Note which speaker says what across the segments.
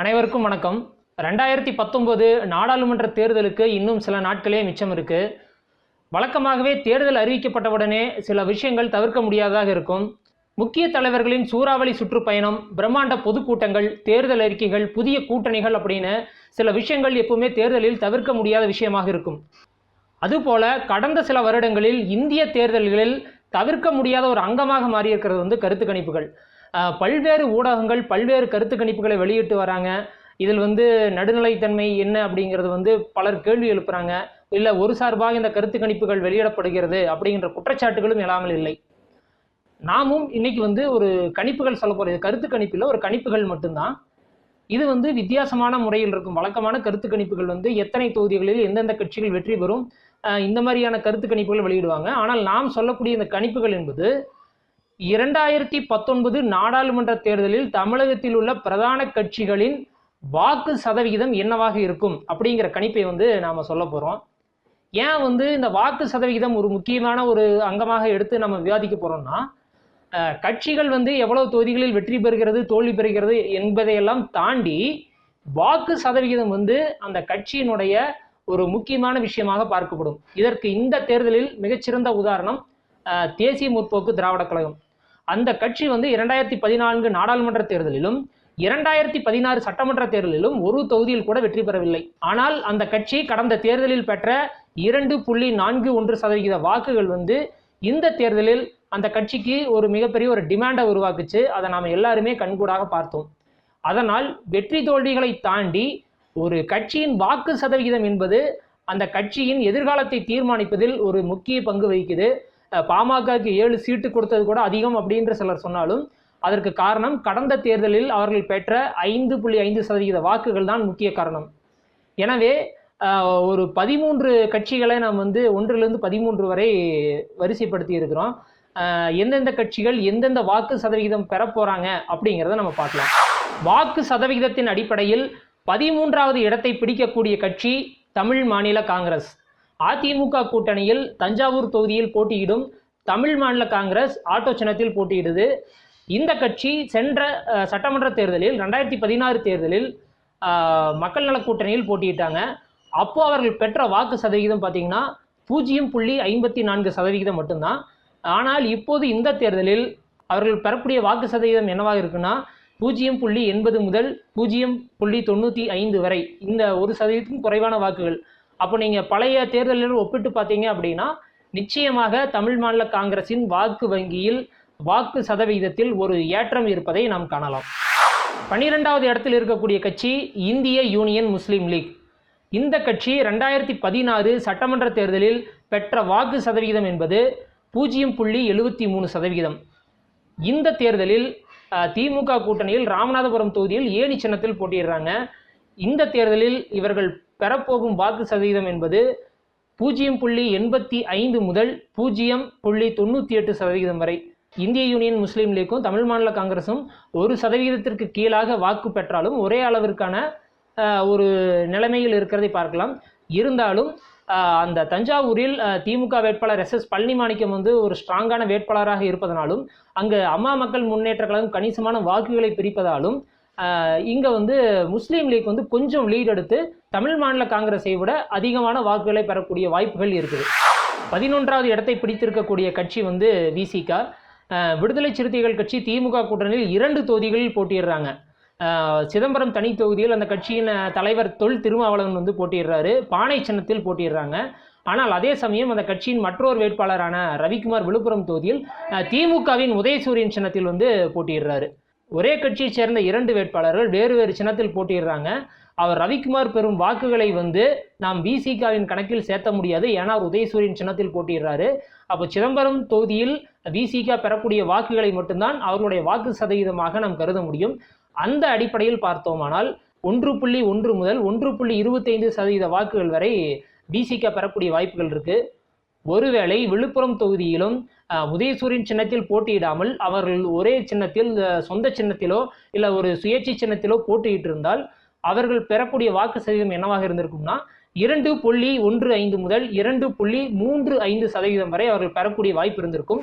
Speaker 1: அனைவருக்கும் வணக்கம். ரெண்டாயிரத்தி பத்தொம்போது நாடாளுமன்ற தேர்தலுக்கு இன்னும் சில நாட்களே மிச்சம் இருக்குது வழக்கமாகவே தேர்தல் அறிவிக்கப்பட்டவுடனே சில விஷயங்கள் தவிர்க்க முடியாததாக இருக்கும். முக்கிய தலைவர்களின் சூறாவளி சுற்றுப்பயணம் பிரம்மாண்ட பொதுக்கூட்டங்கள் தேர்தல் அறிக்கைகள் புதிய கூட்டணிகள் அப்படின்னு சில விஷயங்கள் எப்பவுமே தேர்தலில் தவிர்க்க முடியாத விஷயமாக இருக்கும். அதுபோல கடந்த சில வருடங்களில் இந்திய தேர்தல்களில் தவிர்க்க முடியாத ஒரு அங்கமாக மாறியிருக்கிறது வந்து கருத்து கணிப்புகள். பல்வேறு ஊடகங்கள் பல்வேறு கருத்து கணிப்புகளை வெளியிட்டு வராங்க. இதில் வந்து நடுநிலைத்தன்மை என்ன அப்படிங்கிறது வந்து பலர் கேள்வி எழுப்புறாங்க. இல்லை ஒரு சார்பாக இந்த கருத்து கணிப்புகள் வெளியிடப்படுகிறது அப்படிங்கிற குற்றச்சாட்டுகளும் இல்லாமல் இல்லை. நாமும் இன்னைக்கு வந்து ஒரு கணிப்புகள் சொல்ல போகிறது கருத்து கணிப்பில் ஒரு கணிப்புகள் மட்டும்தான். இது வந்து வித்தியாசமான முறையில் இருக்கும். வழக்கமான கருத்து கணிப்புகள் வந்து எத்தனை தொகுதிகளில் எந்தெந்த கட்சிகள் வெற்றி பெறும் இந்த மாதிரியான கருத்து கணிப்புகள் வெளியிடுவாங்க. ஆனால் நாம் சொல்லக்கூடிய இந்த கணிப்புகள் என்பது இரண்டாயிரத்தி பத்தொன்பது நாடாளுமன்ற தேர்தலில் தமிழகத்தில் உள்ள பிரதான கட்சிகளின் வாக்கு சதவிகிதம் என்னவாக இருக்கும் அப்படிங்கிற கணிப்பை வந்து நாம் சொல்ல போகிறோம் ஏன் வந்து இந்த வாக்கு சதவிகிதம் ஒரு முக்கியமான ஒரு அங்கமாக எடுத்து நம்ம விவாதிக்க போகிறோம்னா கட்சிகள் வந்து எவ்வளவு தொகுதிகளில் வெற்றி பெறுகிறது தோல்வி பெறுகிறது என்பதையெல்லாம் தாண்டி வாக்கு சதவிகிதம் வந்து அந்த கட்சியினுடைய ஒரு முக்கியமான விஷயமாக பார்க்கப்படும். இதற்கு இந்த தேர்தலில் மிகச்சிறந்த உதாரணம் தேசிய முற்போக்கு திராவிட கழகம். அந்த கட்சி வந்து இரண்டாயிரத்தி பதினான்கு நாடாளுமன்ற தேர்தலிலும் இரண்டாயிரத்தி பதினாறு சட்டமன்ற தேர்தலிலும் ஒரு தொகுதியில் கூட வெற்றி பெறவில்லை. ஆனால் அந்த கட்சி கடந்த தேர்தலில் பெற்ற இரண்டு புள்ளி நான்கு ஒன்று சதவிகித வாக்குகள் வந்து இந்த தேர்தலில் அந்த கட்சிக்கு ஒரு மிகப்பெரிய ஒரு டிமாண்டை உருவாக்குச்சு. அதை நாம் எல்லாருமே கண்கூடாக பார்த்தோம். அதனால் வெற்றி தோல்விகளை தாண்டி ஒரு கட்சியின் வாக்கு சதவிகிதம் என்பது அந்த கட்சியின் எதிர்காலத்தை தீர்மானிப்பதில் ஒரு முக்கிய பங்கு வகிக்குது. பாமகக்கு ஏழு சீட்டு கொடுத்தது கூட அதிகம் அப்படின்ற சிலர் சொன்னாலும் அதற்கு காரணம் கடந்த தேர்தலில் அவர்கள் பெற்ற ஐந்து புள்ளி ஐந்து சதவிகித வாக்குகள் தான் முக்கிய காரணம். எனவே ஒரு பதிமூன்று கட்சிகளை நாம் வந்து ஒன்றிலிருந்து பதிமூன்று வரை வரிசைப்படுத்தி இருக்கிறோம். எந்தெந்த கட்சிகள் எந்தெந்த வாக்கு சதவிகிதம் பெற போகிறாங்க அப்படிங்கிறத நம்ம பார்க்கலாம். வாக்கு சதவிகிதத்தின் அடிப்படையில் பதிமூன்றாவது இடத்தை பிடிக்கக்கூடிய கட்சி தமிழ் மாநில காங்கிரஸ். அதிமுக கூட்டணியில் தஞ்சாவூர் தொகுதியில் போட்டியிடும் தமிழ் மாநில காங்கிரஸ் ஆட்டோ சின்னத்தில் போட்டியிடுது. இந்த கட்சி சென்ற சட்டமன்ற தேர்தலில் ரெண்டாயிரத்தி பதினாறு தேர்தலில் மக்கள் நல கூட்டணியில் போட்டியிட்டாங்க. அப்போ அவர்கள் பெற்ற வாக்கு சதவிகிதம் பார்த்தீங்கன்னா பூஜ்ஜியம் புள்ளி ஐம்பத்தி நான்கு சதவிகிதம் மட்டும்தான். ஆனால் இப்போது இந்த தேர்தலில் அவர்கள் பெறக்கூடிய வாக்கு சதவீதம் என்னவாக இருக்குன்னா பூஜ்ஜியம் புள்ளி எண்பது முதல் பூஜ்ஜியம் புள்ளி தொண்ணூற்றி ஐந்து வரை இந்த ஒரு சதவீதத்துக்கும் குறைவான வாக்குகள். அப்போ நீங்கள் பழைய தேர்தலில் ஒப்பிட்டு பார்த்தீங்க அப்படின்னா நிச்சயமாக தமிழ் மாநில காங்கிரஸின் வாக்கு வங்கியில் வாக்கு சதவிகிதத்தில் ஒரு ஏற்றம் இருப்பதை நாம் காணலாம். பன்னிரெண்டாவது இடத்தில் இருக்கக்கூடிய கட்சி இந்திய யூனியன் முஸ்லீம் லீக். இந்த கட்சி ரெண்டாயிரத்தி பதினாறு சட்டமன்ற தேர்தலில் பெற்ற வாக்கு சதவிகிதம் என்பது பூஜ்ஜியம் புள்ளி எழுபத்தி மூணு சதவிகிதம் இந்த தேர்தலில் திமுக கூட்டணியில் ராமநாதபுரம் தொகுதியில் ஏணி சின்னத்தில் போட்டியிடுறாங்க. இந்த தேர்தலில் இவர்கள் பெறப்போகும் வாக்கு சதவீதம் என்பது பூஜ்ஜியம் புள்ளி எண்பத்தி ஐந்து முதல் பூஜ்ஜியம் புள்ளி தொண்ணூற்றி எட்டு சதவீதம் வரை. இந்திய யூனியன் முஸ்லீம் லீக்கும் தமிழ் மாநில காங்கிரஸும் ஒரு சதவிகிதத்திற்கு கீழாக வாக்கு பெற்றாலும் ஒரே அளவிற்கான ஒரு நிலைமையில் இருக்கிறதை பார்க்கலாம். இருந்தாலும் அந்த தஞ்சாவூரில் திமுக வேட்பாளர் எஸ் எஸ் பழனிமாணிக்கம் வந்து ஒரு ஸ்ட்ராங்கான வேட்பாளராக இருப்பதனாலும் அங்கு அம்மா மக்கள் முன்னேற்ற கழகம் கணிசமான வாக்குகளை பிரிப்பதாலும் இங்கே வந்து முஸ்லீம் லீக் வந்து கொஞ்சம் லீட் எடுத்து தமிழ் மாநில காங்கிரஸை விட அதிகமான வாக்குகளை பெறக்கூடிய வாய்ப்புகள் இருக்குது. பதினொன்றாவது இடத்தை பிடித்திருக்கக்கூடிய கட்சி வந்து விசிகா விடுதலை சிறுத்தைகள் கட்சி திமுக கூட்டணியில் இரண்டு தொகுதிகளில் போட்டியிடுறாங்க. சிதம்பரம் தனி தொகுதியில் அந்த கட்சியின் தலைவர் தொல் திருமாவளவன் வந்து போட்டியிடுறாரு. பானை சின்னத்தில் போட்டியிடுறாங்க. ஆனால் அதே சமயம் அந்த கட்சியின் மற்றொரு வேட்பாளரான ரவிக்குமார் விழுப்புரம் தொகுதியில் திமுகவின் உதயசூரியன் சின்னத்தில் வந்து போட்டியிடுறாரு. ஒரே கட்சியை சேர்ந்த இரண்டு வேட்பாளர்கள் வேறு வேறு சின்னத்தில் போட்டியிடுறாங்க. அவர் ரவிக்குமார் பெறும் வாக்குகளை வந்து நாம் விசிகாவின் கணக்கில் சேர்த்த முடியாது. ஏன்னா அவர் உதயசூரியன் சின்னத்தில் போட்டிடுறாரு அப்போ சிதம்பரம் தொகுதியில் விசிகா பெறக்கூடிய வாக்குகளை மட்டும்தான் அவர்களுடைய வாக்கு சதவீதமாக நாம் கருத முடியும். அந்த அடிப்படையில் பார்த்தோமானால் ஒன்று புள்ளி ஒன்று முதல் ஒன்று புள்ளி இருபத்தைந்து சதவீத வாக்குகள் வரை பிசிகா பெறக்கூடிய வாய்ப்புகள் இருக்குது ஒருவேளை விழுப்புரம் தொகுதியிலும் உதயசூரியன் சின்னத்தில் போட்டியிடாமல் அவர்கள் ஒரே சின்னத்தில் சொந்த சின்னத்திலோ இல்லை ஒரு சுயேட்சை சின்னத்திலோ போட்டியிட்டு இருந்தால் அவர்கள் பெறக்கூடிய வாக்கு சதவீதம் என்னவாக இருந்திருக்கும்னா இரண்டு புள்ளி ஒன்று ஐந்து முதல் இரண்டு புள்ளி மூன்று ஐந்து சதவீதம் வரை அவர்கள் பெறக்கூடிய வாய்ப்பு இருந்திருக்கும்.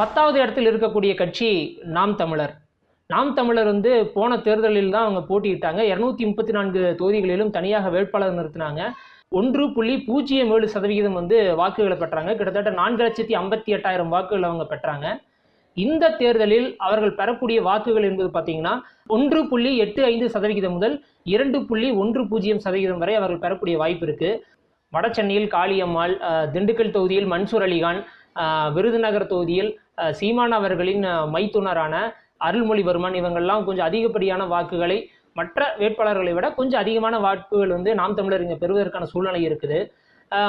Speaker 1: பத்தாவது இடத்தில் இருக்கக்கூடிய கட்சி நாம் தமிழர். நாம் தமிழர் வந்து போன தேர்தலில் தான் அவங்க போட்டியிட்டாங்க. இரநூத்தி முப்பத்தி நான்கு தொகுதிகளிலும் தனியாக வேட்பாளர் நிறுத்தினாங்க. ஒன்று புள்ளி பூஜ்ஜியம் ஏழு சதவிகிதம் வந்து வாக்குகளை பெற்றாங்க. கிட்டத்தட்ட நான்கு லட்சத்தி ஐம்பத்தி எட்டாயிரம் வாக்குகள் அவங்க பெற்றாங்க. இந்த தேர்தலில் அவர்கள் பெறக்கூடிய வாக்குகள் என்பது பார்த்தீங்கன்னா ஒன்று புள்ளி எட்டு ஐந்து சதவிகிதம் முதல் இரண்டு புள்ளி ஒன்று பூஜ்ஜியம் சதவீதம் வரை அவர்கள் பெறக்கூடிய வாய்ப்பு இருக்கு. வட சென்னையில் காளியம்மாள் திண்டுக்கல் தொகுதியில் மன்சூர் அலிகான் விருதுநகர் தொகுதியில் சீமான் அவர்களின் மைத்துனரான அருள்மொழிவர்மன் இவங்கெல்லாம் கொஞ்சம் அதிகப்படியான வாக்குகளை மற்ற வேட்பாளர்களை விட கொஞ்சம் அதிகமான வாக்குகள் வந்து நாம் தமிழர் இங்கே பெறுவதற்கான சூழ்நிலை இருக்குது.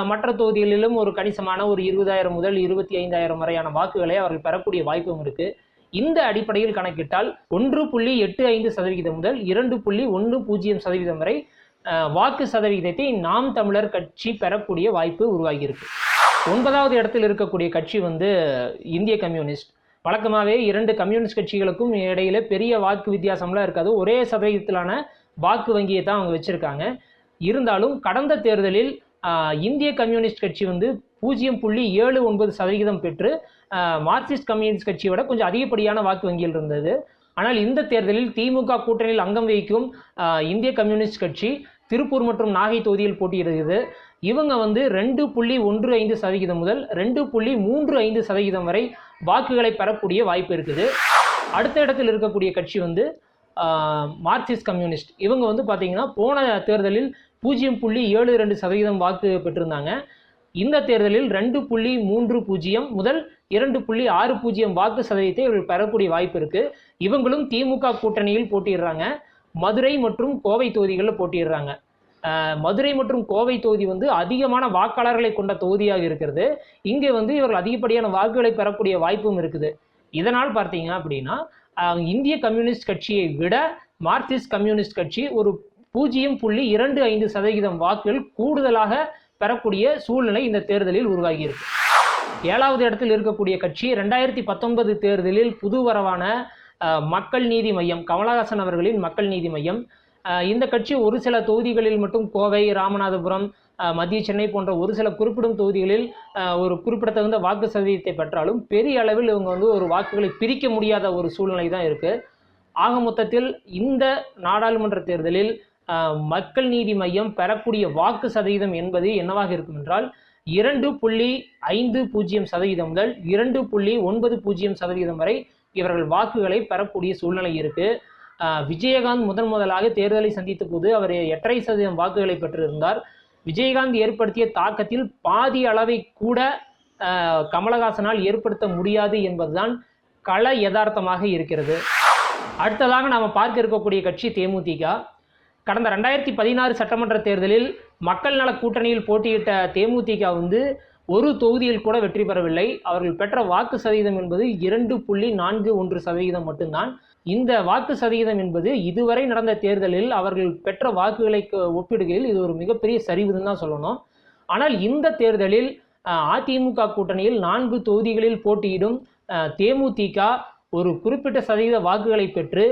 Speaker 1: மற்ற தொகுதிகளிலும் ஒரு கணிசமான ஒரு இருபதாயிரம் முதல் இருபத்தி ஐந்தாயிரம் வரையான வாக்குகளை அவர்கள் பெறக்கூடிய வாய்ப்பும் இருக்கு. இந்த அடிப்படையில் கணக்கிட்டால் ஒன்று புள்ளி எட்டு ஐந்து சதவிகிதம் முதல் இரண்டு புள்ளி ஒன்று பூஜ்ஜியம் சதவீதம் வரை வாக்கு சதவிகிதத்தை நாம் தமிழர் கட்சி பெறக்கூடிய வாய்ப்பு உருவாகியிருக்கு ஒன்பதாவது இடத்தில் இருக்கக்கூடிய கட்சி வந்து இந்திய கம்யூனிஸ்ட். வழக்கமாகவே இரண்டு கம்யூனிஸ்ட் கட்சிகளுக்கும் இடையில பெரிய வாக்கு வித்தியாசம்லாம் இருக்காது. ஒரே சதவீதத்திலான வாக்கு வங்கியை தான் அவங்க வச்சுருக்காங்க. இருந்தாலும் கடந்த தேர்தலில் இந்திய கம்யூனிஸ்ட் கட்சி வந்து பூஜ்ஜியம் புள்ளி ஏழு ஒன்பது சதவிகிதம் பெற்று மார்க்சிஸ்ட் கம்யூனிஸ்ட் கட்சியோட கொஞ்சம் அதிகப்படியான வாக்கு வங்கியில் இருந்தது. ஆனால் இந்த தேர்தலில் திமுக கூட்டணியில் அங்கம் வகிக்கும் இந்திய கம்யூனிஸ்ட் கட்சி திருப்பூர் மற்றும் நாகை தொகுதியில் போட்டியிடுகிறது. இவங்க வந்து ரெண்டு புள்ளி ஒன்று ஐந்து சதவிகிதம் முதல் ரெண்டு புள்ளி மூன்று ஐந்து சதவிகிதம் வரை வாக்குகளை பெறக்கூடிய வாய்ப்பு இருக்குது. அடுத்த இடத்தில் இருக்கக்கூடிய கட்சி வந்து மார்க்சிஸ்ட் கம்யூனிஸ்ட். இவங்க வந்து பார்த்தீங்கன்னா போன தேர்தலில் பூஜ்ஜியம் புள்ளி ஏழு ரெண்டு சதவீதம் வாக்கு பெற்றிருந்தாங்க. இந்த தேர்தலில் ரெண்டு புள்ளி மூன்று பூஜ்ஜியம் முதல் இரண்டு புள்ளி ஆறு பூஜ்ஜியம் வாக்கு சதவீதத்தை இவர்கள் பெறக்கூடிய வாய்ப்பு இருக்குது இவங்களும் திமுக கூட்டணியில் போட்டியிடுறாங்க. மதுரை மற்றும் கோவை தொகுதிகளில் போட்டியிடுறாங்க. மதுரை மற்றும் கோவை தொகுதி வந்து அதிகமான வாக்காளர்களை கொண்ட தொகுதியாக இருக்கிறது. இங்கே வந்து இவர்கள் அதிகப்படியான வாக்குகளை பெறக்கூடிய வாய்ப்பும் இருக்குது. இதனால் பார்த்தீங்க அப்படின்னா இந்திய கம்யூனிஸ்ட் கட்சியை விட மார்க்சிஸ்ட் கம்யூனிஸ்ட் கட்சி ஒரு பூஜ்ஜியம் புள்ளி இரண்டு ஐந்து சதவீதம் வாக்குகள் கூடுதலாக பெறக்கூடிய சூழ்நிலை இந்த தேர்தலில் உருவாகியிருக்கு ஏழாவது இடத்தில் இருக்கக்கூடிய கட்சி ரெண்டாயிரத்தி பத்தொன்பது தேர்தலில் புதுவரவான மக்கள் நீதி மையம் கமலஹாசன் அவர்களின் மக்கள் நீதி மையம். இந்த கட்சி ஒரு சில தொகுதிகளில் மட்டும் கோவை ராமநாதபுரம் மத்திய சென்னை போன்ற ஒரு சில குறிப்பிடும் தொகுதிகளில் ஒரு குறிப்பிடத்தகுந்த வாக்கு சதவீதத்தை பெற்றாலும் பெரிய அளவில் இவங்க வந்து ஒரு வாக்குகளை பிரிக்க முடியாத ஒரு சூழ்நிலை தான் இருக்குது ஆக மொத்தத்தில் இந்த நாடாளுமன்ற தேர்தலில் மக்கள் நீதி மையம் பெறக்கூடிய வாக்கு சதவீதம் என்பது என்னவாக இருக்கும் என்றால் இரண்டு புள்ளி ஐந்து பூஜ்ஜியம் சதவீதம் முதல் இரண்டு புள்ளி ஒன்பது பூஜ்ஜியம் சதவீதம் வரை இவர்கள் வாக்குகளை பெறக்கூடிய சூழ்நிலை இருக்கு. விஜயகாந்த் முதன் முதலாக தேர்தலை சந்தித்த போது அவர் எட்டரை சதவீதம் வாக்குகளை பெற்றிருந்தார். விஜயகாந்த் ஏற்படுத்திய தாக்கத்தில் பாதி அளவை கூட கமலஹாசனால் ஏற்படுத்த முடியாது என்பதுதான் கள யதார்த்தமாக இருக்கிறது. அடுத்ததாக நாம் பார்க்க இருக்கக்கூடிய கட்சி தேமுதிக. கடந்த ரெண்டாயிரத்தி பதினாறு சட்டமன்ற தேர்தலில் மக்கள் நல கூட்டணியில் போட்டியிட்ட தேமுதிக வந்து ஒரு தொகுதியில் கூட வெற்றி பெறவில்லை. அவர்கள் பெற்ற வாக்கு சதவீதம் என்பது இரண்டு புள்ளி நான்கு ஒன்று சதவீதம் மட்டும்தான். இந்த வாக்கு சதவீதம் என்பது இதுவரை நடந்த தேர்தலில் அவர்கள் பெற்ற வாக்குகளை ஒப்பிடுகையில் இது ஒரு மிகப்பெரிய சரிவுன்னு தான் சொல்லணும். ஆனால் இந்த தேர்தலில் அதிமுக கூட்டணியில் நான்கு தொகுதிகளில் போட்டியிடும் தேமுதிக ஒரு குறிப்பிட்ட சதவீத வாக்குகளை பெற்று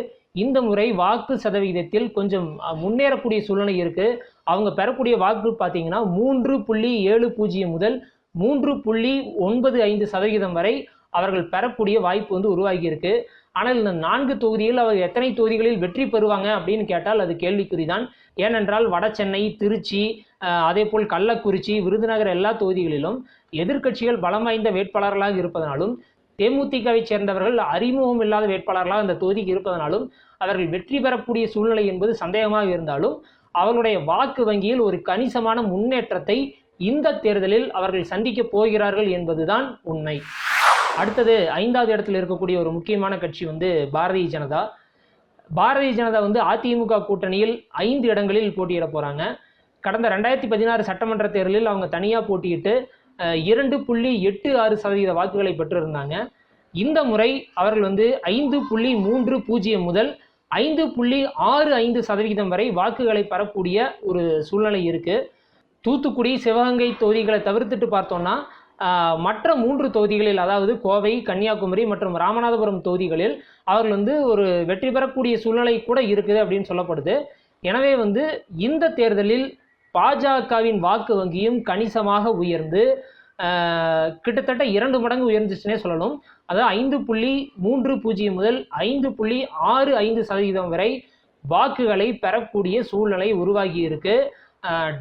Speaker 1: இந்த முறை வாக்கு சதவிகிதத்தில் கொஞ்சம் முன்னேறக்கூடிய சூழ்நிலை இருக்கு. அவங்க பெறக்கூடிய வாக்கு பார்த்தீங்கன்னா மூன்று புள்ளி ஏழு பூஜ்ஜியம் முதல் மூன்று புள்ளி ஒன்பது ஐந்து சதவீதம் வரை அவர்கள் பெறக்கூடிய வாய்ப்பு வந்து உருவாகி இருக்கு ஆனால் இந்த நான்கு தொகுதியில் அவர் எத்தனை தொகுதிகளில் வெற்றி பெறுவாங்க அப்படின்னு கேட்டால் அது கேள்விக்குறிதான். ஏனென்றால் வட சென்னை திருச்சி அதே போல் கள்ளக்குறிச்சி விருதுநகர் எல்லா தொகுதிகளிலும் எதிர்க்கட்சிகள் பலம் வாய்ந்த வேட்பாளர்களாக இருப்பதனாலும் தேமுதிகவை சேர்ந்தவர்கள் அறிமுகம் இல்லாத வேட்பாளர்களாக அந்த தொகுதிக்கு இருப்பதனாலும் அவர்கள் வெற்றி பெறக்கூடிய சூழ்நிலை என்பது சந்தேகமாக இருந்தாலும் அவர்களுடைய வாக்கு வங்கியில் ஒரு கணிசமான முன்னேற்றத்தை இந்த தேர்தலில் அவர்கள் சந்திக்க போகிறார்கள் என்பதுதான் உண்மை. அடுத்தது ஐந்தாவது இடத்தில் இருக்கக்கூடிய ஒரு முக்கியமான கட்சி வந்து பாரதிய ஜனதா. பாரதிய ஜனதா வந்து அதிமுக கூட்டணியில் ஐந்து இடங்களில் போட்டியிட போகிறாங்க கடந்த ரெண்டாயிரத்தி பதினாறு சட்டமன்ற தேர்தலில் அவங்க தனியாக போட்டியிட்டு இரண்டு புள்ளி எட்டு ஆறு சதவீத வாக்குகளை பெற்றிருந்தாங்க. இந்த முறை அவர்கள் வந்து ஐந்து புள்ளி மூன்று பூஜ்ஜியம் முதல் ஐந்து புள்ளி ஆறு ஐந்து சதவிகிதம் வரை வாக்குகளை பெறக்கூடிய ஒரு சூழ்நிலை இருக்குது தூத்துக்குடி சிவகங்கை தொகுதிகளை தவிர்த்துட்டு பார்த்தோம்னா மற்ற மூன்று தொகுதிகளில் அதாவது கோவை கன்னியாகுமரி மற்றும் ராமநாதபுரம் தொகுதிகளில் அவர்கள் வந்து ஒரு வெற்றி பெறக்கூடிய சூழ்நிலை கூட இருக்குது அப்படின்னு சொல்லப்படுது. எனவே வந்து இந்த தேர்தலில் பாஜகவின் வாக்கு வங்கியும் கணிசமாக உயர்ந்து கிட்டத்தட்ட இரண்டு மடங்கு உயர்ந்துச்சுன்னே சொல்லணும். அதாவது ஐந்து புள்ளி மூன்று பூஜ்ஜியம் முதல் ஐந்து புள்ளி ஆறு ஐந்து சதவீதம் வரை வாக்குகளை பெறக்கூடிய சூழ்நிலை உருவாகி இருக்குது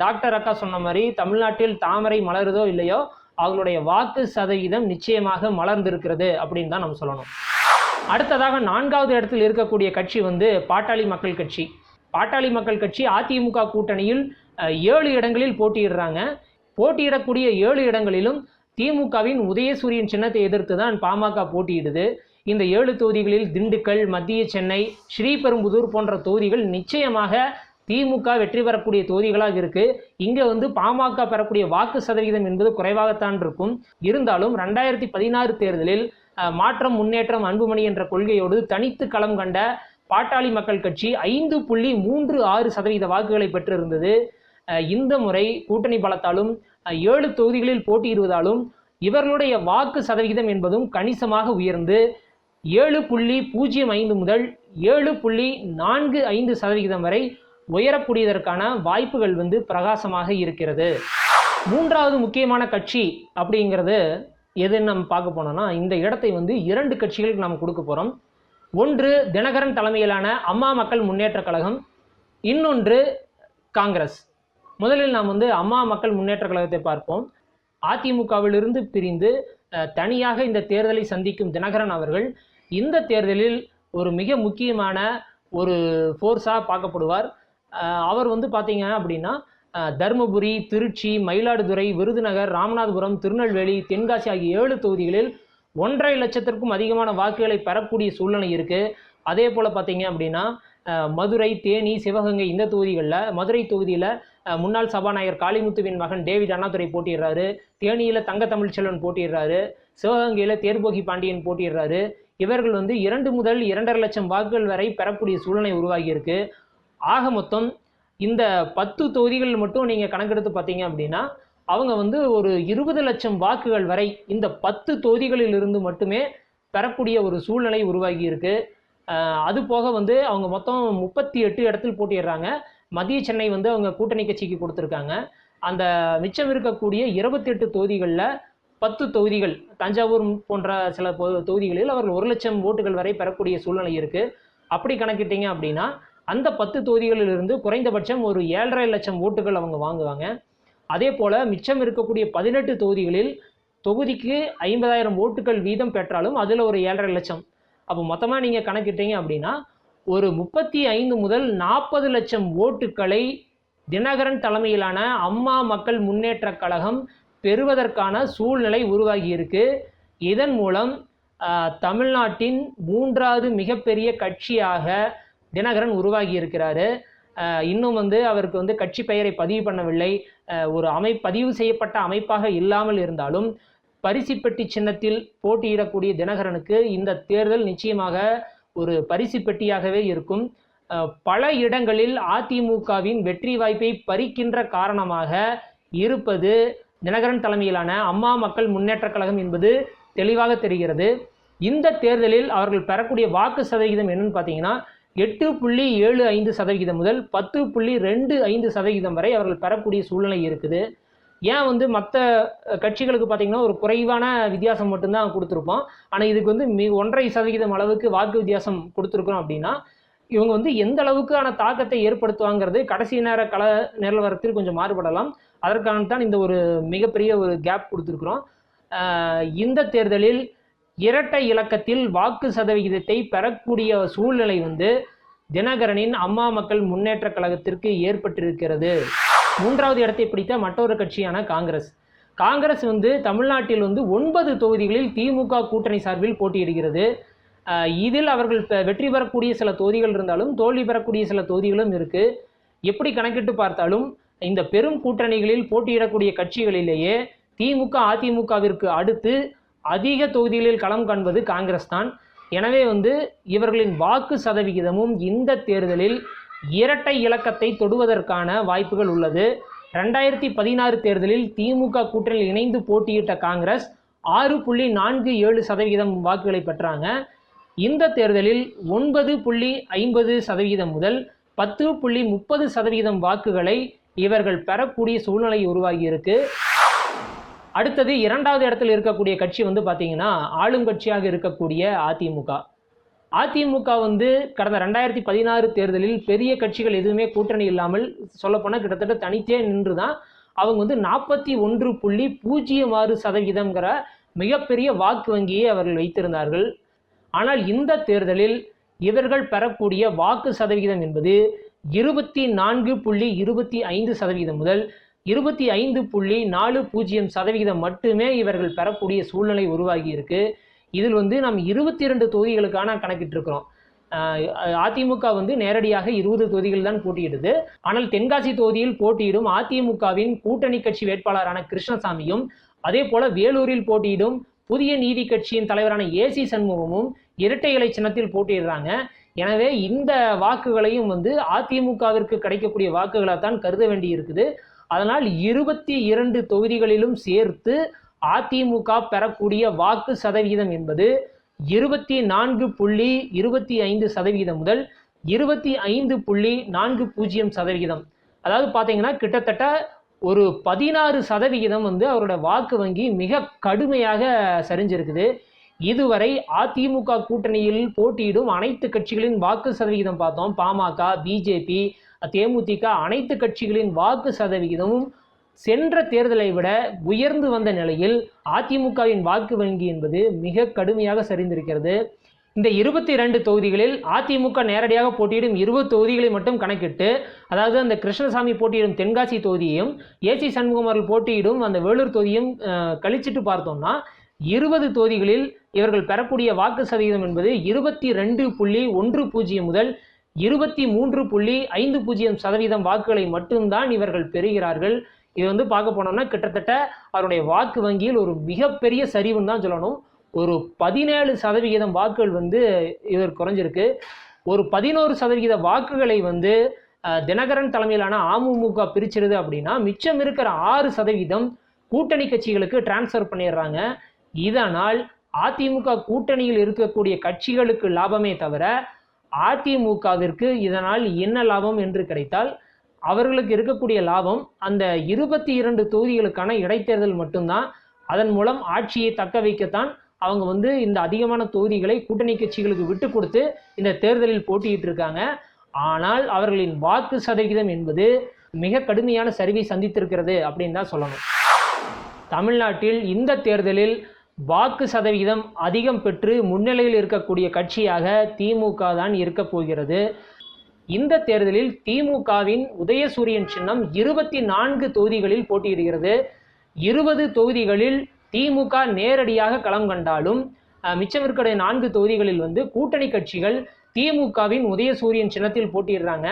Speaker 1: டாக்டர் அக்கா சொன்ன மாதிரி தமிழ்நாட்டில் தாமரை மலருதோ இல்லையோ அவங்களுடைய வாக்கு சதவீதம் நிச்சயமாக மலர்ந்திருக்கிறது அப்படின்னு தான் நம்ம சொல்லணும். அடுத்ததாக நான்காவது இடத்தில் இருக்கக்கூடிய கட்சி வந்து பாட்டாளி மக்கள் கட்சி. பாட்டாளி மக்கள் கட்சி அதிமுக கூட்டணியில் ஏழு இடங்களில் போட்டியிடுறாங்க. போட்டியிடக்கூடிய ஏழு இடங்களிலும் திமுகவின் உதயசூரியன் சின்னத்தை எதிர்த்து தான் பாமக போட்டியிடுது. இந்த ஏழு தொகுதிகளில் திண்டுக்கல் மத்திய சென்னை ஸ்ரீபெரும்புதூர் போன்ற தொகுதிகள் நிச்சயமாக திமுக வெற்றி பெறக்கூடிய தொகுதிகளாக இருக்கு. இங்கே வந்து பாமக பெறக்கூடிய வாக்கு சதவிகிதம் என்பது குறைவாகத்தான் இருக்கும். இருந்தாலும் ரெண்டாயிரத்தி பதினாறு தேர்தலில் மாற்றம் முன்னேற்றம் அன்புமணி என்ற கொள்கையோடு தனித்து களம் கண்ட பாட்டாளி மக்கள் கட்சி ஐந்து புள்ளி மூன்று ஆறு சதவீத வாக்குகளை பெற்றிருந்தது. இந்த முறை கூட்டணி பலத்தாலும் ஏழு தொகுதிகளில் போட்டியிடுவதாலும் இவர்களுடைய வாக்கு சதவிகிதம் என்பதும் கணிசமாக உயர்ந்து ஏழு புள்ளி பூஜ்ஜியம் ஐந்து முதல் ஏழு புள்ளி நான்கு ஐந்து சதவிகிதம் வரை உயரக்கூடியதற்கான வாய்ப்புகள் வந்து பிரகாசமாக இருக்கிறது. மூன்றாவது முக்கியமான கட்சி அப்படிங்கிறது எதுன்னு நம்ம பார்க்க போனோம்னா இந்த இடத்தை வந்து இரண்டு கட்சிகளுக்கு நாம் கொடுக்க போகிறோம் ஒன்று தினகரன் தலைமையிலான அம்மா மக்கள் முன்னேற்றக் கழகம் இன்னொன்று காங்கிரஸ். முதலில் நாம் வந்து அம்மா மக்கள் முன்னேற்றக் கழகத்தை பார்ப்போம். அதிமுகவிலிருந்து பிரிந்து தனியாக இந்த தேர்தலை சந்திக்கும் தினகரன் அவர்கள் இந்த தேர்தலில் ஒரு மிக முக்கியமான ஒரு ஃபோர்ஸாக பார்க்கப்படுவார். அவர் வந்து பார்த்தீங்க அப்படின்னா தருமபுரி திருச்சி மயிலாடுதுறை விருதுநகர் ராமநாதபுரம் திருநெல்வேலி தென்காசி ஆகிய ஏழு தொகுதிகளில் ஒன்றரை லட்சத்திற்கும் அதிகமான வாக்குகளை பெறக்கூடிய சூழ்நிலை இருக்குது அதே போல் பார்த்தீங்க அப்படின்னா மதுரை தேனி சிவகங்கை இந்த தொகுதிகளில் மதுரை தொகுதியில் முன்னாள் சபாநாயகர் காளிமுத்துவின் மகன் டேவிட் அண்ணாதுரை போட்டிடுறாரு தேனியில் தங்க தமிழ்ச்செல்வன் போட்டிடுறாரு சிவகங்கையில் தேர்போகி பாண்டியன் போட்டிடுறாரு இவர்கள் வந்து இரண்டு முதல் இரண்டரை லட்சம் வாக்குகள் வரை பெறக்கூடிய சூழ்நிலை உருவாகியிருக்கு ஆக மொத்தம் இந்த பத்து தொகுதிகள் மட்டும் நீங்கள் கணக்கெடுத்து பார்த்தீங்க அப்படின்னா அவங்க வந்து ஒரு இருபது லட்சம் வாக்குகள் வரை இந்த பத்து தொகுதிகளில் இருந்து மட்டுமே பெறக்கூடிய ஒரு சூழ்நிலை உருவாகி இருக்கு. அது போக வந்து அவங்க மொத்தம் முப்பத்தி எட்டு இடத்தில் போட்டிடுறாங்க மதிய சென்னை வந்து அவங்க கூட்டணி கட்சிக்கு கொடுத்துருக்காங்க. அந்த மிச்சம் இருக்கக்கூடிய இருபத்தெட்டு தொகுதிகளில் பத்து தொகுதிகள் தஞ்சாவூர் போன்ற சில தொகுதிகளில் அவர்கள் ஒரு லட்சம் ஓட்டுகள் வரை பெறக்கூடிய சூழ்நிலை இருக்குது அப்படி கணக்கிட்டீங்க அப்படின்னா அந்த பத்து தொகுதிகளிலிருந்து குறைந்தபட்சம் ஒரு ஏழரை லட்சம் ஓட்டுகள் அவங்க வாங்குவாங்க. அதே போல் மிச்சம் இருக்கக்கூடிய பதினெட்டு தொகுதிகளில் தொகுதிக்கு ஐம்பதாயிரம் ஓட்டுகள் வீதம் பெற்றாலும் அதில் ஒரு ஏழரை லட்சம். அப்போ மொத்தமாக நீங்கள் கணக்கிட்டீங்க அப்படின்னா ஒரு முப்பத்தி ஐந்து முதல் நாற்பது லட்சம் ஓட்டுக்களை தினகரன் தலைமையிலான அம்மா மக்கள் முன்னேற்ற கழகம் பெறுவதற்கான சூழ்நிலை உருவாகி இருக்கு. இதன் மூலம் தமிழ்நாட்டின் மூன்றாவது மிகப்பெரிய கட்சியாக தினகரன் உருவாகி இருக்கிறாரு. இன்னும் வந்து அவருக்கு வந்து கட்சி பெயரை பதிவு பண்ணவில்லை. ஒரு அமை பதிவு செய்யப்பட்ட அமைப்பாக இல்லாமல் இருந்தாலும் பரிசுப்பெட்டி சின்னத்தில் போட்டியிடக்கூடிய தினகரனுக்கு இந்த தேர்தல் நிச்சயமாக ஒரு பரிசு பெட்டியாகவே இருக்கும். பல இடங்களில் அதிமுகவின் வெற்றி வாய்ப்பை பறிக்கின்ற காரணமாக இருப்பது தினகரன் தலைமையிலான அம்மா மக்கள் முன்னேற்ற கழகம் என்பது தெளிவாக தெரிகிறது. இந்த தேர்தலில் அவர்கள் பெறக்கூடிய வாக்கு சதவிகிதம் என்னன்னு பார்த்தீங்கன்னா எட்டு புள்ளி ஏழு ஐந்து சதவிகிதம் முதல் பத்து புள்ளி ரெண்டு ஐந்து சதவிகிதம் வரை அவர்கள் பெறக்கூடிய சூழ்நிலை இருக்குது. ஏன் வந்து மற்ற கட்சிகளுக்கு பார்த்தீங்கன்னா ஒரு குறைவான வித்தியாசம் மட்டும்தான் கொடுத்துருப்போம். ஆனால் இதுக்கு வந்து மி ஒன்றரை சதவிகிதம் அளவுக்கு வாக்கு வித்தியாசம் கொடுத்துருக்குறோம் அப்படின்னா இவங்க வந்து எந்த அளவுக்கான தாக்கத்தை ஏற்படுத்துவாங்கிறது கடைசி நேர கல நிலவரத்தில் கொஞ்சம் மாறுபடலாம். அதற்கான தான் இந்த ஒரு மிகப்பெரிய ஒரு கேப் கொடுத்துருக்குறோம். இந்த தேர்தலில் இரட்டை இலக்கத்தில் வாக்கு சதவிகிதத்தை பெறக்கூடிய சூழ்நிலை வந்து தினகரனின் அம்மா மக்கள் முன்னேற்ற கழகத்திற்கு ஏற்பட்டிருக்கிறது. மூன்றாவது இடத்தை பிடித்த மற்றொரு கட்சியான காங்கிரஸ். காங்கிரஸ் வந்து தமிழ்நாட்டில் வந்து ஒன்பது தொகுதிகளில் திமுக கூட்டணி சார்பில் போட்டியிடுகிறது. இதில் அவர்கள் வெற்றி பெறக்கூடிய சில தொகுதிகள் இருந்தாலும் தோல்வி பெறக்கூடிய சில தொகுதிகளும் இருக்குது எப்படி கணக்கிட்டு பார்த்தாலும் இந்த பெரும் கூட்டணிகளில் போட்டியிடக்கூடிய கட்சிகளிலேயே திமுக அதிமுகவிற்கு அடுத்து அதிக தொகுதிகளில் களம் காண்பது காங்கிரஸ் தான். எனவே வந்து இவர்களின் வாக்கு சதவிகிதமும் இந்த தேர்தலில் இரட்டை இலக்கத்தை தொடுவதற்கான வாய்ப்புகள் உள்ளது. ரெண்டாயிரத்தி பதினாறு தேர்தலில் திமுக கூட்டணியில் இணைந்து போட்டியிட்ட காங்கிரஸ் ஆறு புள்ளி நான்கு ஏழு சதவிகிதம் வாக்குகளை பெற்றாங்க. இந்த தேர்தலில் ஒன்பது புள்ளி ஐம்பது சதவிகிதம் முதல் பத்து புள்ளி முப்பது சதவிகிதம் வாக்குகளை இவர்கள் பெறக்கூடிய சூழ்நிலை உருவாகியிருக்கு அடுத்தது இரண்டாவது இடத்துல இருக்கக்கூடிய கட்சி வந்து பார்த்தீங்கன்னா ஆளுங்கட்சியாக இருக்கக்கூடிய அதிமுக. அதிமுக வந்து கடந்த ரெண்டாயிரத்தி பதினாறு தேர்தலில் பெரிய கட்சிகள் எதுவுமே கூட்டணி இல்லாமல் சொல்லப்போனால் கிட்டத்தட்ட தனித்தே நின்று தான் அவங்க வந்து நாற்பத்தி ஒன்று புள்ளி பூஜ்ஜியம் ஆறு சதவீதங்கிற மிகப்பெரிய வாக்கு வங்கியை அவர்கள் வைத்திருந்தார்கள். ஆனால் இந்த தேர்தலில் இவர்கள் பெறக்கூடிய வாக்கு சதவிகிதம் என்பது இருபத்தி நான்கு புள்ளி இருபத்தி ஐந்து சதவீதம் முதல் இருபத்தி ஐந்து புள்ளி நாலு பூஜ்ஜியம் சதவிகிதம் மட்டுமே இவர்கள் பெறக்கூடிய சூழ்நிலை உருவாகி இருக்கு இதில் வந்து நாம் இருபத்தி இரண்டு தொகுதிகளுக்கான கணக்கிட்டிருக்கிறோம். அதிமுக வந்து நேரடியாக இருபது தொகுதிகள் தான் போட்டியிடுது. ஆனால் தென்காசி தொகுதியில் போட்டியிடும் அதிமுகவின் கூட்டணி கட்சி வேட்பாளரான கிருஷ்ணசாமியும் அதே போல வேலூரில் போட்டியிடும் புதிய நீதி கட்சியின் தலைவரான ஏசி சண்முகமும் இரட்டை இலை சின்னத்தில் போட்டியிடுறாங்க. எனவே இந்த வாக்குகளையும் வந்து அதிமுகவிற்கு கிடைக்கக்கூடிய வாக்குகளாக தான் கருத வேண்டி இருக்குது அதனால் இருபத்தி இரண்டு தொகுதிகளிலும் சேர்த்து அதிமுக பெறக்கூடிய வாக்கு சதவிகிதம் என்பது இருபத்தி நான்கு புள்ளி இருபத்தி ஐந்து சதவிகிதம் முதல் இருபத்தி ஐந்து புள்ளி நான்கு பூஜ்ஜியம் சதவிகிதம் அதாவது பார்த்தீங்கன்னா கிட்டத்தட்ட ஒரு பதினாறு சதவிகிதம் வந்து அவரோட வாக்கு வங்கி மிக கடுமையாக சரிஞ்சிருக்குது. இதுவரை அதிமுக கூட்டணியில் போட்டியிடும் அனைத்து கட்சிகளின் வாக்கு சதவிகிதம் பார்த்தோம். பாமக பிஜேபி தேமுதிக அனைத்து கட்சிகளின் வாக்கு சதவிகிதமும் சென்ற தேர்தலை விட உயர்ந்து வந்த நிலையில் அதிமுகவின் வாக்கு வங்கி என்பது மிக கடுமையாக சரிந்திருக்கிறது. இந்த இருபத்தி ரெண்டு தொகுதிகளில் அதிமுக நேரடியாக போட்டியிடும் இருபது தொகுதிகளை மட்டும் கணக்கிட்டு அதாவது அந்த கிருஷ்ணசாமி போட்டியிடும் தென்காசி தொகுதியையும் ஏசி சண்முகம் போட்டியிடும் அந்த வேலூர் தொகுதியும் கழிச்சிட்டு பார்த்தோம்னா இருபது தொகுதிகளில் இவர்கள் பெறக்கூடிய வாக்கு சதவீதம் என்பது இருபத்தி ரெண்டு புள்ளி ஒன்று பூஜ்ஜியம் முதல் இருபத்தி மூன்று புள்ளி ஐந்து பூஜ்ஜியம் சதவீதம் வாக்குகளை மட்டும்தான் இவர்கள் பெறுகிறார்கள். இது வந்து பார்க்க போனோம்னா கிட்டத்தட்ட அவருடைய வாக்கு வங்கியில் ஒரு மிகப்பெரிய சரிவுன்னு தான் சொல்லணும். ஒரு பதினேழு சதவிகிதம் வாக்குகள் வந்து இவர் குறைஞ்சிருக்கு. ஒரு பதினோரு சதவிகித வாக்குகளை வந்து தினகரன் தலைமையிலான அமமுக பிரிச்சிருது அப்படின்னா மிச்சம் இருக்கிற ஆறு சதவீதம் கூட்டணி கட்சிகளுக்கு டிரான்ஸ்ஃபர் பண்ணிடுறாங்க. இதனால் அதிமுக கூட்டணியில் இருக்கக்கூடிய கட்சிகளுக்கு லாபமே தவிர அதிமுகவிற்கு இதனால் என்ன லாபம் என்று கிடைத்தால் அவர்களுக்கு இருக்கக்கூடிய லாபம் அந்த இருபத்தி இரண்டு தொகுதிகளுக்கான இடைத்தேர்தல் மட்டும்தான். அதன் மூலம் ஆட்சியை தக்க வைக்கத்தான் அவங்க வந்து இந்த அதிகமான தொகுதிகளை கூட்டணி கட்சிகளுக்கு விட்டு கொடுத்து இந்த தேர்தலில் போட்டியிட்டு இருக்காங்க. ஆனால் அவர்களின் வாக்கு சதவிகிதம் என்பது மிக கடுமையான சரிவை சந்தித்திருக்கிறது அப்படின்னு தான் சொல்லணும். தமிழ்நாட்டில் இந்த தேர்தலில் வாக்கு சதவிகிதம் அதிகம் பெற்று முன்னிலையில் இருக்கக்கூடிய கட்சியாக திமுக தான் இருக்கப் போகிறது. இந்த தேர்தலில் திமுகவின் உதயசூரியன் சின்னம் இருபத்தி நான்கு தொகுதிகளில் போட்டியிடுகிறது. இருபது தொகுதிகளில் திமுக நேரடியாக களம் கண்டாலும் மிச்சம் இருக்கிற நான்கு தொகுதிகளில் வந்து கூட்டணி கட்சிகள் திமுகவின் உதயசூரியன் சின்னத்தில் போட்டியிடுறாங்க.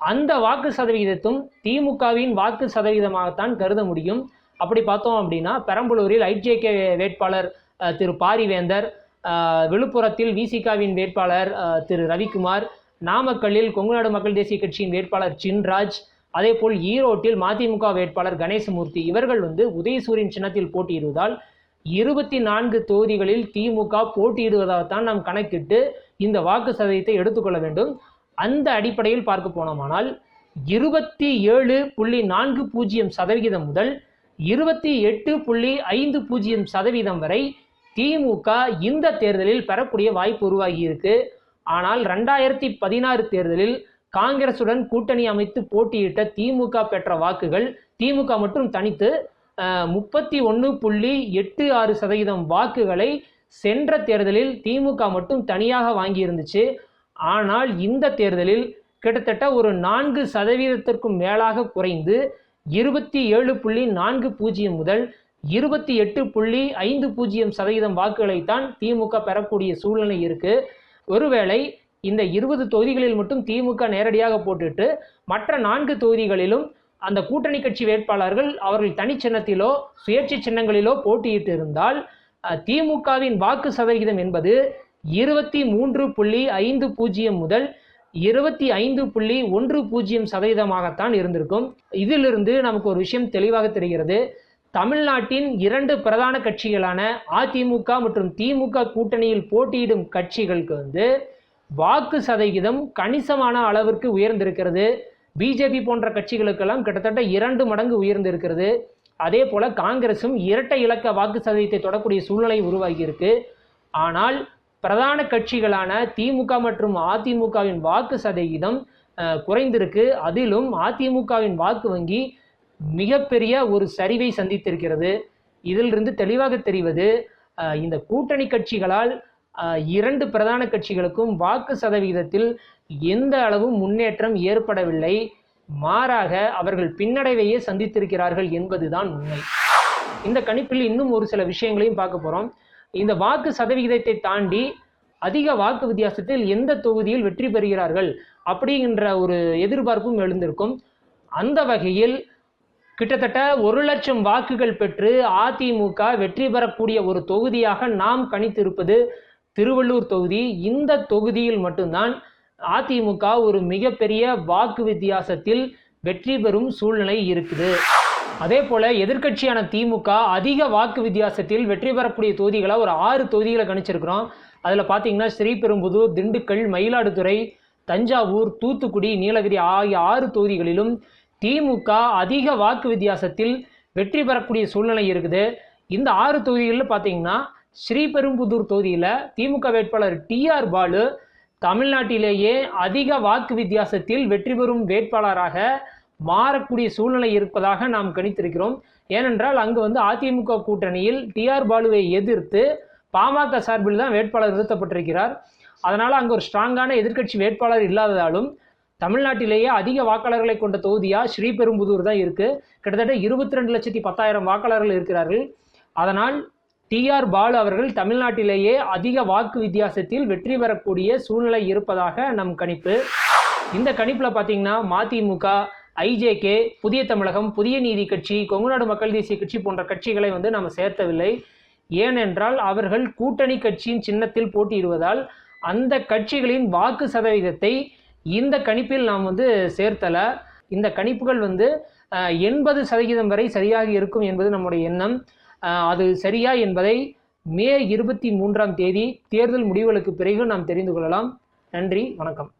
Speaker 1: அந்த வாக்கு சதவிகிதத்தும் திமுகவின் வாக்கு சதவிகிதமாகத்தான் கருத முடியும். அப்படி பார்த்தோம் அப்படின்னா பெரம்பலூரில் ஐஜேகே வேட்பாளர் திரு பாரிவேந்தர் விழுப்புரத்தில் விசிகாவின் வேட்பாளர் திரு ரவிக்குமார் நாமக்கல்லில் கொங்குநாடு மக்கள் தேசிய கட்சியின் வேட்பாளர் சின்ராஜ் அதேபோல் ஈரோட்டில் மதிமுக வேட்பாளர் கணேசமூர்த்தி இவர்கள் வந்து உதயசூரியன் சின்னத்தில் போட்டியிடுவதால் இருபத்தி நான்கு தொகுதிகளில் திமுக போட்டியிடுவதாகத்தான் நாம் கணக்கிட்டு இந்த வாக்கு சதவீதத்தை எடுத்துக்கொள்ள வேண்டும். அந்த அடிப்படையில் பார்க்க போனோமானால் இருபத்தி ஏழு புள்ளி நான்கு பூஜ்ஜியம் சதவிகிதம் முதல் இருபத்தி எட்டு புள்ளி ஐந்து பூஜ்ஜியம் சதவீதம் வரை திமுக இந்த தேர்தலில் பெறக்கூடிய வாய்ப்பு உருவாகி இருக்கு ஆனால் ரெண்டாயிரத்தி பதினாறு தேர்தலில் காங்கிரசுடன் கூட்டணி அமைத்து போட்டியிட்ட திமுக பெற்ற வாக்குகள் திமுக மட்டும் தனித்து முப்பத்தி ஒன்று புள்ளி எட்டு ஆறு சதவீதம் வாக்குகளை சென்ற தேர்தலில் திமுக மட்டும் தனியாக வாங்கி இருந்துச்சு ஆனால் இந்த தேர்தலில் கிட்டத்தட்ட ஒரு நான்கு சதவீதத்திற்கும் மேலாக குறைந்து இருபத்தி ஏழு புள்ளி நான்கு பூஜ்ஜியம் முதல் இருபத்தி எட்டு புள்ளி ஐந்து பூஜ்ஜியம் சதவீதம் வாக்குகளைத்தான் திமுக பெறக்கூடிய சூழ்நிலை இருக்கு. ஒருவேளை இந்த இருபது தொகுதிகளில் மட்டும் திமுக நேரடியாக போட்டுட்டு மற்ற நான்கு தொகுதிகளிலும் அந்த கூட்டணி கட்சி வேட்பாளர்கள் அவர்கள் தனிச்சின்னத்திலோ சுயேட்சை சின்னங்களிலோ போட்டியிட்டு இருந்தால் திமுகவின் வாக்கு சதவிகிதம் என்பது இருபத்தி மூன்று புள்ளி ஐந்து பூஜ்ஜியம் முதல் இருபத்தி ஐந்து புள்ளி ஒன்று பூஜ்ஜியம் சதவீதமாகத்தான் இருந்திருக்கும். இதிலிருந்து நமக்கு ஒரு விஷயம் தெளிவாக தெரிகிறது. தமிழ்நாட்டின் இரண்டு பிரதான கட்சிகளான அதிமுக மற்றும் திமுக கூட்டணியில் போட்டியிடும் கட்சிகளுக்கு வந்து வாக்கு சதவிகிதம் கணிசமான அளவிற்கு உயர்ந்திருக்கிறது. பிஜேபி போன்ற கட்சிகளுக்கெல்லாம் கிட்டத்தட்ட இரண்டு மடங்கு உயர்ந்திருக்கிறது. அதே போல காங்கிரசும் இரட்டை இலக்க வாக்கு சதவீதத்தை தொடக்கூடிய சூழ்நிலை உருவாகியிருக்கு. ஆனால் பிரதான கட்சிகளான திமுக மற்றும் அதிமுகவின் வாக்கு சதவீதம் குறைந்திருக்கு. அதிலும் அதிமுகவின் வாக்கு வங்கி மிகப்பெரிய ஒரு சரிவை சந்தித்திருக்கிறது. இதிலிருந்து தெளிவாக தெரிவது இந்த கூட்டணி கட்சிகளால் இரண்டு பிரதான கட்சிகளுக்கும் வாக்கு சதவீதத்தில் எந்த அளவும் முன்னேற்றம் ஏற்படவில்லை. மாறாக அவர்கள் பின்னடைவையே சந்தித்திருக்கிறார்கள் என்பதுதான் உண்மை. இந்த கணிப்பில் இன்னும் ஒரு சில விஷயங்களையும் பார்க்க போகிறோம் இந்த வாக்கு சதவிகிதத்தை தாண்டி அதிக வாக்கு வித்தியாசத்தில் எந்த தொகுதியில் வெற்றி பெறுகிறார்கள் அப்படிங்கிற ஒரு எதிர்பார்ப்பும் எழுந்திருக்கும். அந்த வகையில் கிட்டத்தட்ட ஒரு லட்சம் வாக்குகள் பெற்று அதிமுக வெற்றி பெறக்கூடிய ஒரு தொகுதியாக நாம் கணித்திருப்பது திருவள்ளூர் தொகுதி. இந்த தொகுதியில் மட்டும்தான் அதிமுக ஒரு மிகப்பெரிய வாக்கு வித்தியாசத்தில் வெற்றி பெறும் சூழ்நிலை இருக்குது. அதே போல் எதிர்க்கட்சியான திமுக அதிக வாக்கு வித்தியாசத்தில் வெற்றி பெறக்கூடிய தொகுதிகளை ஒரு ஆறு தொகுதிகளை கணிச்சிருக்கிறோம். அதில் பார்த்தீங்கன்னா ஸ்ரீபெரும்புதூர் திண்டுக்கல் மயிலாடுதுறை தஞ்சாவூர் தூத்துக்குடி நீலகிரி ஆகிய ஆறு தொகுதிகளிலும் திமுக அதிக வாக்கு வித்தியாசத்தில் வெற்றி பெறக்கூடிய சூழ்நிலை இருக்குது. இந்த ஆறு தொகுதிகளில் பார்த்தீங்கன்னா ஸ்ரீபெரும்புதூர் தொகுதியில் திமுக வேட்பாளர் டிஆர் பாலு தமிழ்நாட்டிலேயே அதிக வாக்கு வித்தியாசத்தில் வெற்றி பெறும் வேட்பாளராக மாறக்கூடிய சூழ்நிலை இருப்பதாக நாம் கணித்திருக்கிறோம். ஏனென்றால் அங்கு வந்து அதிமுக கூட்டணியில் டிஆர் பாலுவை எதிர்த்து பாமக சார்பில் தான் வேட்பாளர் நிறுத்தப்பட்டிருக்கிறார். அதனால் அங்கு ஒரு ஸ்ட்ராங்கான எதிர்க்கட்சி வேட்பாளர் இல்லாததாலும் தமிழ்நாட்டிலேயே அதிக வாக்காளர்களை கொண்ட தொகுதியாக ஸ்ரீபெரும்புதூர் தான் இருக்குது கிட்டத்தட்ட இருபத்தி ரெண்டு லட்சத்தி பத்தாயிரம் வாக்காளர்கள் இருக்கிறார்கள். அதனால் டிஆர் பாலு அவர்கள் தமிழ்நாட்டிலேயே அதிக வாக்கு வித்தியாசத்தில் வெற்றி பெறக்கூடிய சூழ்நிலை இருப்பதாக நம் கணிப்பு. இந்த கணிப்பில் பார்த்தீங்கன்னா மதிமுக ஐஜேகே புதிய தமிழகம் புதிய நீதி கட்சி கொங்குநாடு மக்கள் தேசிய கட்சி போன்ற கட்சிகளை வந்து நாம் சேர்த்தவில்லை. ஏனென்றால் அவர்கள் கூட்டணி கட்சியின் சின்னத்தில் போட்டியிடுவதால் அந்த கட்சிகளின் வாக்கு சதவீதத்தை இந்த கணிப்பில் நாம் வந்து சேர்த்தல. இந்த கணிப்புகள் வந்து எண்பது சதவீதம் வரை சரியாக இருக்கும் என்பது நம்முடைய எண்ணம். அது சரியா என்பதை மே இருபத்தி மூன்றாம் தேதி தேர்தல் முடிவுகளுக்கு பிறகு நாம் தெரிந்து கொள்ளலாம். நன்றி வணக்கம்.